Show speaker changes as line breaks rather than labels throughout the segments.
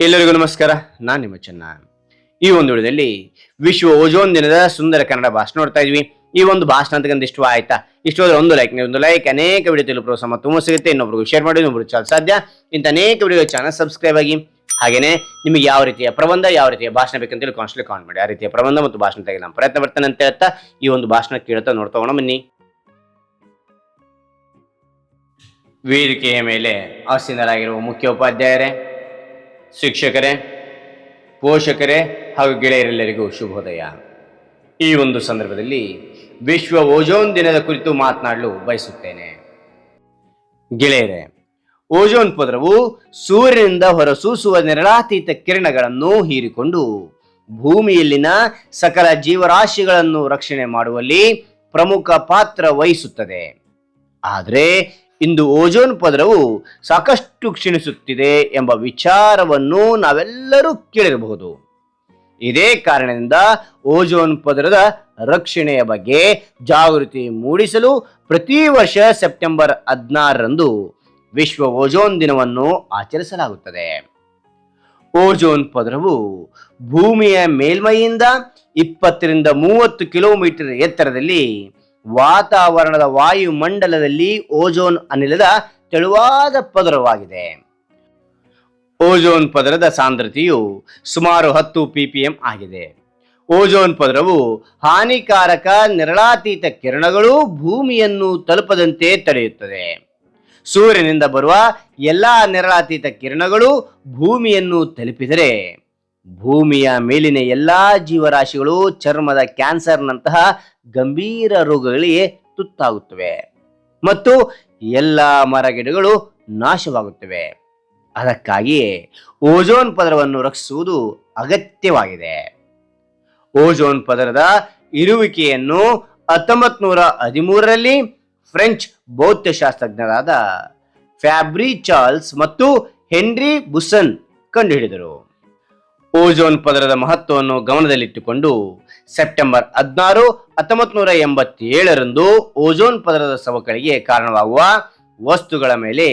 ಎಲ್ಲರಿಗೂ ನಮಸ್ಕಾರ. ನಾನು ನಿಮ್ಮ ಚೆನ್ನ. ಈ ಒಂದು ವಿಡಿಯೋದಲ್ಲಿ ವಿಶ್ವ ಓಜೋನ್ ದಿನದ ಸುಂದರ ಕನ್ನಡ ಭಾಷಣ ನೋಡ್ತಾ ಇದ್ವಿ. ಈ ಒಂದು ಭಾಷಣ ಅಂತಕ್ಕಂಥ ಇಷ್ಟ ಆಯ್ತಾ? ಇಷ್ಟ ಹೋದ್ರೆ ಒಂದು ಲೈಕ್ ಒಂದು ಲೈಕ್ ಅನೇಕ ವಿಡಿಯೋ ತಿಳಿದು ಪ್ರೋತ್ಸಾಹ ತುಂಬ ಸಿಗುತ್ತೆ. ಇನ್ನೊಬ್ರು ಶೇರ್ ಮಾಡಿ ಇನ್ನೊಬ್ರು ಚಾಲ್ ಸಾಧ್ಯ. ಇಂಥ ಅನೇಕ ವಿಡಿಯೋ ಚಾನಲ್ ಸಬ್ಸ್ಕ್ರೈಬ್ ಆಗಿ, ಹಾಗೇನೆ ನಿಮಗೆ ಯಾವ ರೀತಿಯ ಪ್ರಬಂಧ, ಯಾವ ರೀತಿಯ ಭಾಷಣ ಬೇಕಂತೇಳಿ ಕಾನ್ಸ್ಟ್ಲಿ ಕಾಮೆಂಟ್ ಮಾಡಿ. ಆ ರೀತಿಯ ಪ್ರಬಂಧ ಮತ್ತು ಭಾಷಣ ತೆಗೆ ನಾನು ಪ್ರಯತ್ನ ಬರ್ತೇನೆ ಅಂತ ಹೇಳ್ತಾ ಈ ಒಂದು ಭಾಷಣ ಕೇಳ್ತಾ ನೋಡ್ತಾ ಹೋಗೋಣ ಬನ್ನಿ. ವೇದಿಕೆಯ ಮೇಲೆ ಆಸೀನರಾಗಿರುವ ಮುಖ್ಯ ಉಪಾಧ್ಯಾಯರೇ ಶಿಕ್ಷಕರೇ, ಪೋಷಕರೇ ಹಾಗೂ ಗೆಳೆಯರೆಲ್ಲರಿಗೂ ಶುಭೋದಯ. ಈ ಒಂದು ಸಂದರ್ಭದಲ್ಲಿ ವಿಶ್ವ ಓಜೋನ್ ದಿನದ ಕುರಿತು ಮಾತನಾಡಲು ಬಯಸುತ್ತೇನೆ. ಗೆಳೆಯರೇ, ಓಜೋನ್ ಪದರವು ಸೂರ್ಯನಿಂದ ಹೊರಸೂಸುವ ನಿರಳಾತೀತ ಕಿರಣಗಳನ್ನು ಹೀರಿಕೊಂಡು ಭೂಮಿಯಲ್ಲಿನ ಸಕಲ ಜೀವರಾಶಿಗಳನ್ನು ರಕ್ಷಣೆ ಮಾಡುವಲ್ಲಿ ಪ್ರಮುಖ ಪಾತ್ರ ವಹಿಸುತ್ತದೆ. ಆದರೆ ಇಂದು ಓಜೋನ್ ಪದರವು ಸಾಕಷ್ಟು ಕ್ಷೀಣಿಸುತ್ತಿದೆ ಎಂಬ ವಿಚಾರವನ್ನು ನಾವೆಲ್ಲರೂ ಕೇಳಿರಬಹುದು. ಇದೇ ಕಾರಣದಿಂದ ಓಜೋನ್ ಪದರದ ರಕ್ಷಣೆಯ ಬಗ್ಗೆ ಜಾಗೃತಿ ಮೂಡಿಸಲು ಪ್ರತಿ ವರ್ಷ ಸೆಪ್ಟೆಂಬರ್ ಹದಿನಾರರಂದು ವಿಶ್ವ ಓಜೋನ್ ದಿನವನ್ನು ಆಚರಿಸಲಾಗುತ್ತದೆ. ಓಜೋನ್ ಪದರವು ಭೂಮಿಯ ಮೇಲ್ಮೈಯಿಂದ ಇಪ್ಪತ್ತರಿಂದ ಮೂವತ್ತು ಕಿಲೋಮೀಟರ್ ಎತ್ತರದಲ್ಲಿ ವಾತಾವರಣದ ವಾಯುಮಂಡಲದಲ್ಲಿ ಓಜೋನ್ ಅನಿಲದ ತೆಳುವಾದ ಪದರವಾಗಿದೆ. ಓಜೋನ್ ಪದರದ ಸಾಂದ್ರತೆಯು ಸುಮಾರು ಹತ್ತು ಪಿಪಿಎಂ ಆಗಿದೆ. ಓಜೋನ್ ಪದರವು ಹಾನಿಕಾರಕ ನಿರಳಾತೀತ ಕಿರಣಗಳು ಭೂಮಿಯನ್ನು ತಲುಪದಂತೆ ತಡೆಯುತ್ತದೆ. ಸೂರ್ಯನಿಂದ ಬರುವ ಎಲ್ಲಾ ನಿರಳಾತೀತ ಕಿರಣಗಳು ಭೂಮಿಯನ್ನು ತಲುಪಿದರೆ ಭೂಮಿಯ ಮೇಲಿನ ಎಲ್ಲಾ ಜೀವರಾಶಿಗಳು ಚರ್ಮದ ಕ್ಯಾನ್ಸರ್ನಂತಹ ಗಂಭೀರ ರೋಗಗಳಿಗೆ ತುತ್ತಾಗುತ್ತವೆ. ಮತ್ತು ಎಲ್ಲ ಮರಗಿಡಗಳು ನಾಶವಾಗುತ್ತವೆ. ಅದಕ್ಕಾಗಿಯೇ ಓಜೋನ್ ಪದರವನ್ನು ರಕ್ಷಿಸುವುದು ಅಗತ್ಯವಾಗಿದೆ. ಓಜೋನ್ ಪದರದ ಇರುವಿಕೆಯನ್ನು ಹತ್ತೊಂಬತ್ ನೂರ ಹದಿಮೂರರಲ್ಲಿ ಫ್ರೆಂಚ್ ಭೌತಶಾಸ್ತ್ರಜ್ಞರಾದ ಫ್ಯಾಬ್ರಿ ಚಾರ್ಲ್ಸ್ ಮತ್ತು ಹೆನ್ರಿ ಬುಸನ್ ಕಂಡುಹಿಡಿದರು. ಓಜೋನ್ ಪದರದ ಮಹತ್ವವನ್ನು ಗಮನದಲ್ಲಿಟ್ಟುಕೊಂಡು ಸೆಪ್ಟೆಂಬರ್ ಹದಿನಾರು ಹತ್ತೊಂಬತ್ ನೂರ ಎಂಬತ್ತೇಳರಂದು ಓಜೋನ್ ಪದರದ ಸವಕಳಿಗೆ ಕಾರಣವಾಗುವ ವಸ್ತುಗಳ ಮೇಲೆ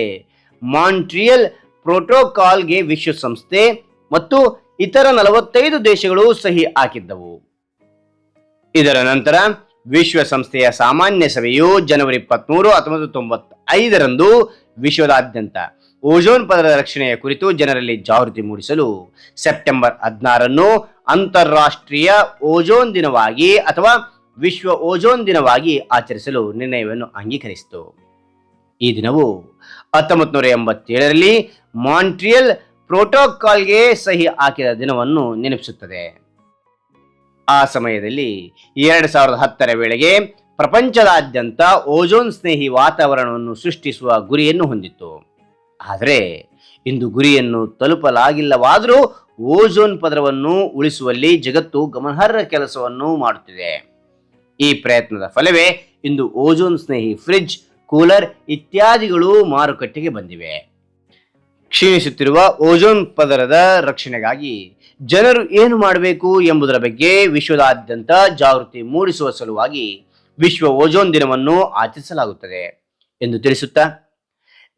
ಮಾಂಟ್ರಿಯಲ್ ಪ್ರೋಟೋಕಾಲ್ಗೆ ವಿಶ್ವಸಂಸ್ಥೆ ಮತ್ತು ಇತರ ನಲವತ್ತೈದು ದೇಶಗಳು ಸಹಿ ಹಾಕಿದ್ದವು. ಇದರ ನಂತರ ವಿಶ್ವಸಂಸ್ಥೆಯ ಸಾಮಾನ್ಯ ಸಭೆಯು ಜನವರಿ ಇಪ್ಪತ್ಮೂರು ಹತ್ತೊಂಬತ್ತು ತೊಂಬತ್ತೈದರಂದು ವಿಶ್ವದಾದ್ಯಂತ ಓಜೋನ್ ಪದರ ರಕ್ಷಣೆಯ ಕುರಿತು ಜನರಲ್ಲಿ ಜಾಗೃತಿ ಮೂಡಿಸಲು ಸೆಪ್ಟೆಂಬರ್ ಹದಿನಾರನ್ನು ಅಂತಾರಾಷ್ಟ್ರೀಯ ಓಜೋನ್ ದಿನವಾಗಿ ಅಥವಾ ವಿಶ್ವ ಓಜೋನ್ ದಿನವಾಗಿ ಆಚರಿಸಲು ನಿರ್ಣಯವನ್ನು ಅಂಗೀಕರಿಸಿತು. ಈ ದಿನವು ಹತ್ತೊಂಬತ್ತು ನೂರ ಎಂಬತ್ತೇಳರಲ್ಲಿ ಮಾಂಟ್ರಿಯಲ್ ಪ್ರೋಟೋಕಾಲ್ಗೆ ಸಹಿ ಹಾಕಿದ ದಿನವನ್ನು ನೆನಪಿಸುತ್ತದೆ. ಆ ಸಮಯದಲ್ಲಿ ಎರಡು ಸಾವಿರದ ಹತ್ತರ ವೇಳೆಗೆ ಪ್ರಪಂಚದಾದ್ಯಂತ ಓಜೋನ್ ಸ್ನೇಹಿ ವಾತಾವರಣವನ್ನು ಸೃಷ್ಟಿಸುವ ಗುರಿಯನ್ನು ಹೊಂದಿತ್ತು. ಆದರೆ ಇಂದು ಗುರಿಯನ್ನು ತಲುಪಲಾಗಿಲ್ಲವಾದರೂ ಓಜೋನ್ ಪದರವನ್ನು ಉಳಿಸುವಲ್ಲಿ ಜಗತ್ತು ಗಮನಾರ್ಹ ಕೆಲಸವನ್ನು ಮಾಡುತ್ತಿದೆ. ಈ ಪ್ರಯತ್ನದ ಫಲವೇ ಇಂದು ಓಜೋನ್ ಸ್ನೇಹಿ ಫ್ರಿಡ್ಜ್, ಕೂಲರ್ ಇತ್ಯಾದಿಗಳು ಮಾರುಕಟ್ಟೆಗೆ ಬಂದಿವೆ. ಕ್ಷೀಣಿಸುತ್ತಿರುವ ಓಜೋನ್ ಪದರದ ರಕ್ಷಣೆಗಾಗಿ ಜನರು ಏನು ಮಾಡಬೇಕು ಎಂಬುದರ ಬಗ್ಗೆ ವಿಶ್ವದಾದ್ಯಂತ ಜಾಗೃತಿ ಮೂಡಿಸುವ ಸಲುವಾಗಿ ವಿಶ್ವ ಓಜೋನ್ ದಿನವನ್ನು ಆಚರಿಸಲಾಗುತ್ತದೆ ಎಂದು ತಿಳಿಸುತ್ತಾ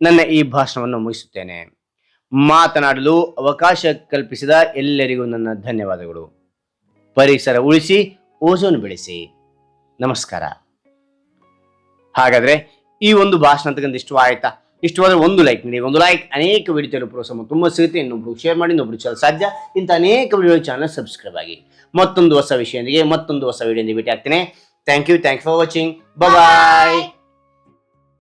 ನನ್ನ ಈ ಭಾಷಣವನ್ನು ಮುಗಿಸುತ್ತೇನೆ. ಮಾತನಾಡಲು ಅವಕಾಶ ಕಲ್ಪಿಸಿದ ಎಲ್ಲರಿಗೂ ನನ್ನ ಧನ್ಯವಾದಗಳು. ಪರಿಸರ ಉಳಿಸಿ ಓಜೋನ್ ಬೆಳೆಸಿ. ನಮಸ್ಕಾರ. ಹಾಗಾದ್ರೆ ಈ ಒಂದು ಭಾಷಣ ಅಂತಕ್ಕಂಥ ಇಷ್ಟ ಆಯ್ತಾ? ಇಷ್ಟವಾದ್ರೆ ಒಂದು ಲೈಕ್ ನೀಡಿ. ಒಂದು ಲೈಕ್ ಅನೇಕ ವಿಡಿಯೋ ಪ್ರೋತ್ಸಾಹ ತುಂಬ ಸಿಗುತ್ತೆ. ಇನ್ನೊಬ್ರು ಶೇರ್ ಮಾಡಿ ಇನ್ನೊಬ್ರು ಚಲ ಸಾಧ್ಯ. ಇಂಥ ಅನೇಕ ವಿಡಿಯೋ ಚಾನಲ್ ಸಬ್ಸ್ಕ್ರೈಬ್ ಆಗಿ. ಮತ್ತೊಂದು ಹೊಸ ವಿಷಯದೊಂದಿಗೆ ಮತ್ತೊಂದು ಹೊಸ ವಿಡಿಯೋದಿಂದ ಭೇಟಿ ಆಗ್ತೇನೆ thank you thank for watching bye